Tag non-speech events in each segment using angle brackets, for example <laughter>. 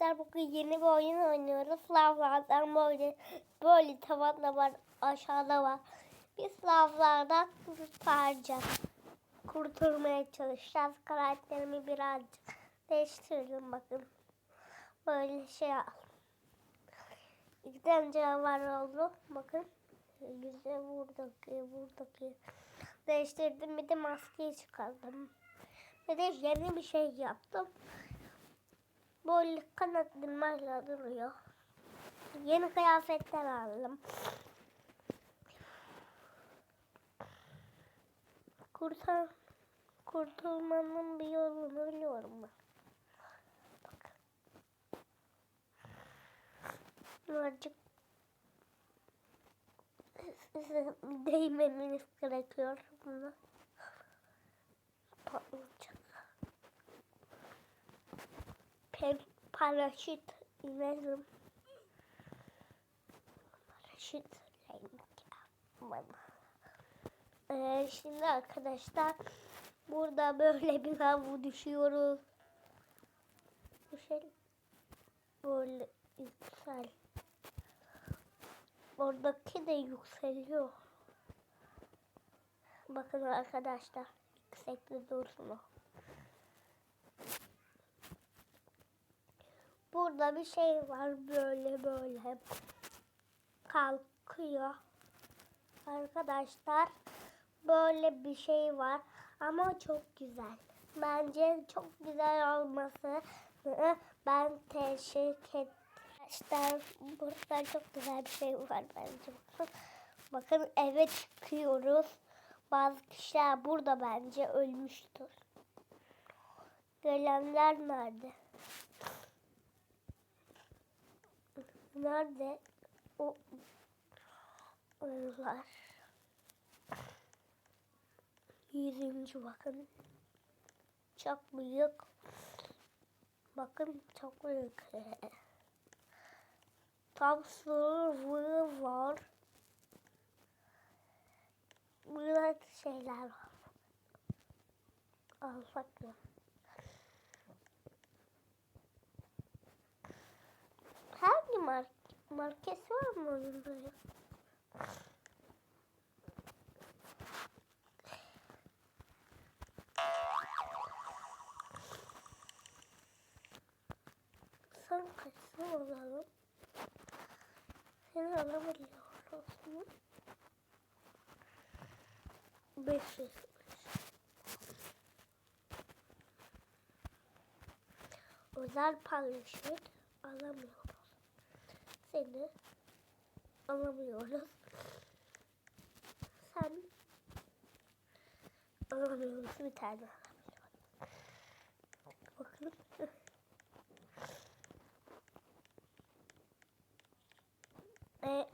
arkadaşlar bugün yeni bir oyun oynuyoruz. Lavlardan böyle böyle tavanda var aşağıda var. Biz lavlardan kurtaracağız. Kurtulmaya çalışacağız. Karakterimi birazcık değiştirdim bakın. Böyle şey al. İki tane oldu. Bakın. Yüze buradaki buradaki. Değiştirdim bir de maskeyi çıkardım. Bir de yeni bir şey yaptım. Böyle kanatlarla duruyor. Yeni kıyafetler aldım. Kurtar, kurtulmanın bir yolunu biliyorum ben. Bak. Birazcık <laughs> değmemeniz gerekiyor buna. Patlayacak. Paraşüt inerim. Paraşüt bana. Ee, şimdi arkadaşlar burada böyle bir havu düşüyoruz. Düşelim. Böyle yüksel. Oradaki de yükseliyor. Bakın arkadaşlar yüksekte dursun o. Burada bir şey var böyle böyle kalkıyor. Arkadaşlar böyle bir şey var ama çok güzel. Bence çok güzel olması ben teşekkür ederim. Arkadaşlar burada çok güzel bir şey var bence. Bakın, eve çıkıyoruz. Bazı kişiler burada bence ölmüştür. Gelenler nerede? Nerede o onlar? Yüzüncü bakın. Çok büyük. Bakın çok büyük. Tam sığırlığı var. Burada şeyler var. Al bakın. Hangi mar markesi var mı onun böyle? Sen kaçsın alalım. Seni alabiliyoruz mu? 500. Özel paylaşır alamıyoruz. Seni alamıyoruz. Sen alamıyoruz bir tane alamıyoruz. Bakın. E,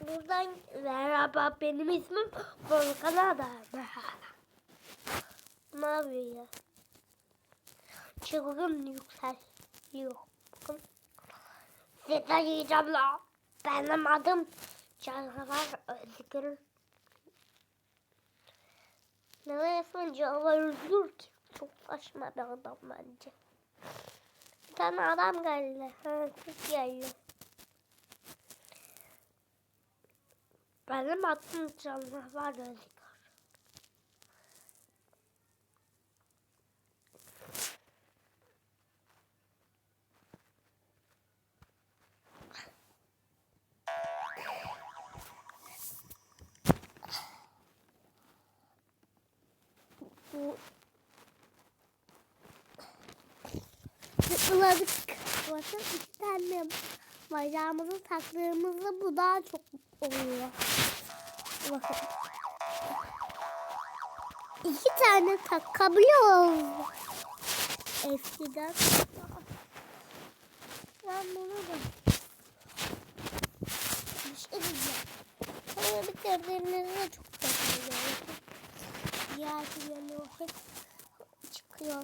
buradan merhaba benim ismim Volkan Adar. Ne yapıyor ya? Çılgın yüksel. Yok. Bakın. Size yiyeceğim la. Benim adım Canavar Özgür. Ne resmen canavar özgür ki? Çok saçma bir adam bence. Bir tane adam geldi. Ha, kız geldi. Benim adım canavar özgür. Bu Tıkladık. Bakın iki tane bacağımızı taktığımızda bu daha çok oluyor. Bakın. İki tane takabiliyoruz. Eskiden. Ben bunu da bir şey diyeceğim. Sonra bitirdiğinizde çok takılıyor diğer türlü hep çıkıyor.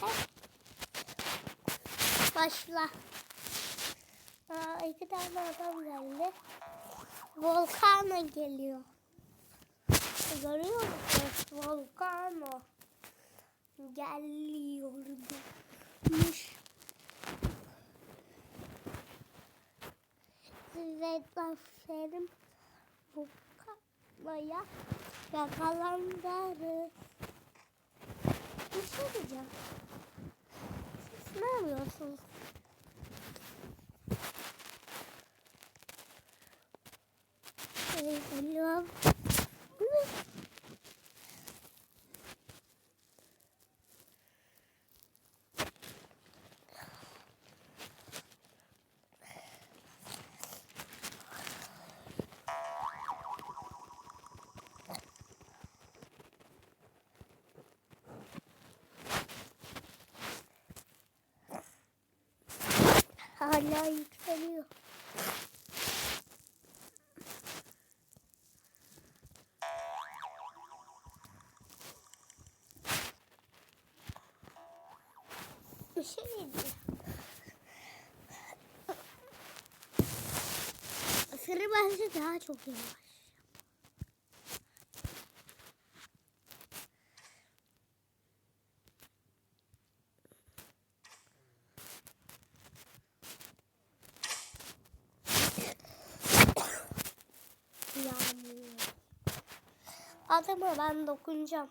Heh. Başla. Aa, iki tane adam geldi. Volkano geliyor. Görüyor musunuz? Volkano geliyormuş. Size tavsiyem Volkano'ya yakalandarız. Bir şey diyeceğim. Siz ne yapıyorsunuz? Selam. Bu ne? Hala yükseliyor. Bir şey diyeceğim. Sarı bence daha çok yavaş. Adama ben dokunacağım.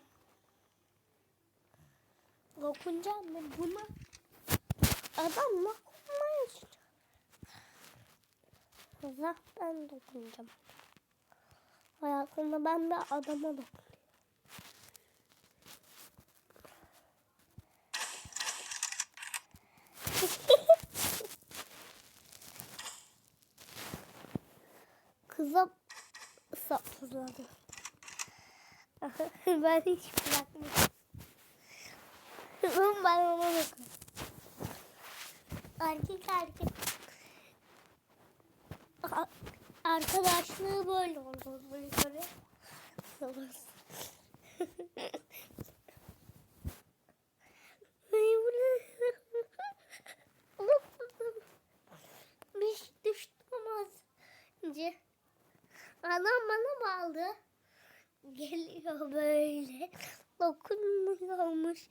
Dokunacağım mı buna? Adam dokunmayız. Kıza ben dokunacağım. Hayatımda ben de adama dokunuyorum. <laughs> Kıza sapsızladı. <laughs> ben hiç bırakmadım. Kızım ben ona bakıyorum. Erkek erkek. Arkadaşlığı böyle oldu. Böyle böyle. Düştüm az önce. Anam bana bağlı. Geliyor böyle. <laughs> Dokunmuyormuş.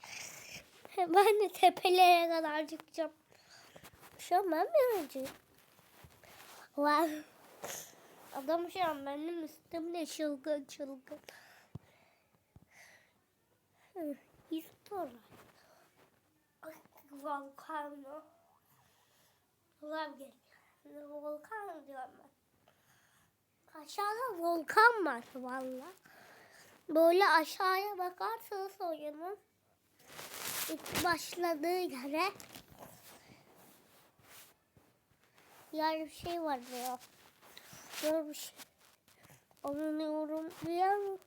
Ben de tepelere kadar çıkacağım. Şu an ben mi? Var. Adam şu an benim üstümde çılgın çılgın. İstiyorlar. Ay, Volkan mı? Ulan geliyor. Volkan diyorum ben. Aşağıda volkan var valla. Böyle aşağıya bakarsanız oyunun ilk başladığı yere yer bir şey var ya. Yer bir şey. Diyen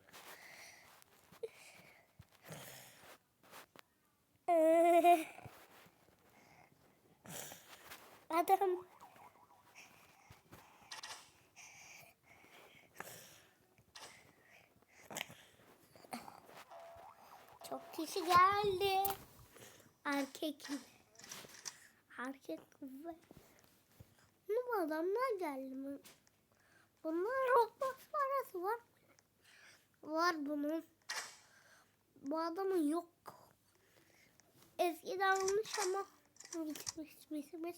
Ee, <laughs> Adam Çok kişi geldi. Erkek? Erkek ne bu adamlar geldi mi? Bunlar Roblox parası var. Var bunun. Bu adamın yok. Eskiden olmuş ama bitmiş bitmiş.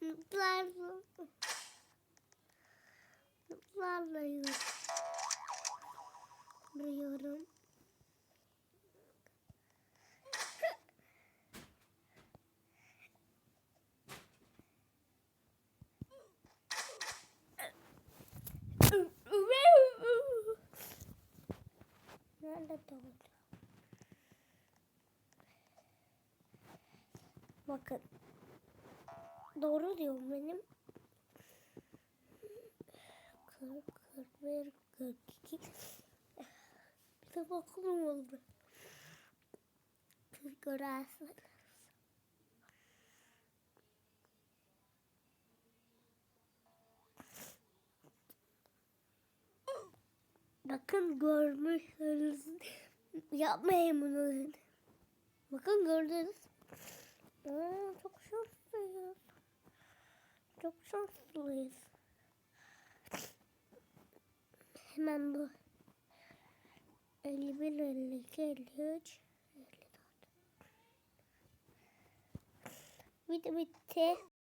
Mutlarla Mutlarla yürüyorum. Nerede tavuk? Bakın. Doğru diyorum benim. 40, 41, 42. kitap okulum oldu. Siz görersiniz. Bakın görmüşsünüz. Yapmayın bunu. Bakın gördünüz. Aa, çok şanslıyız. Çok şanslıyız. Hemen bu. 51, 52, 53, 54. Video bitti.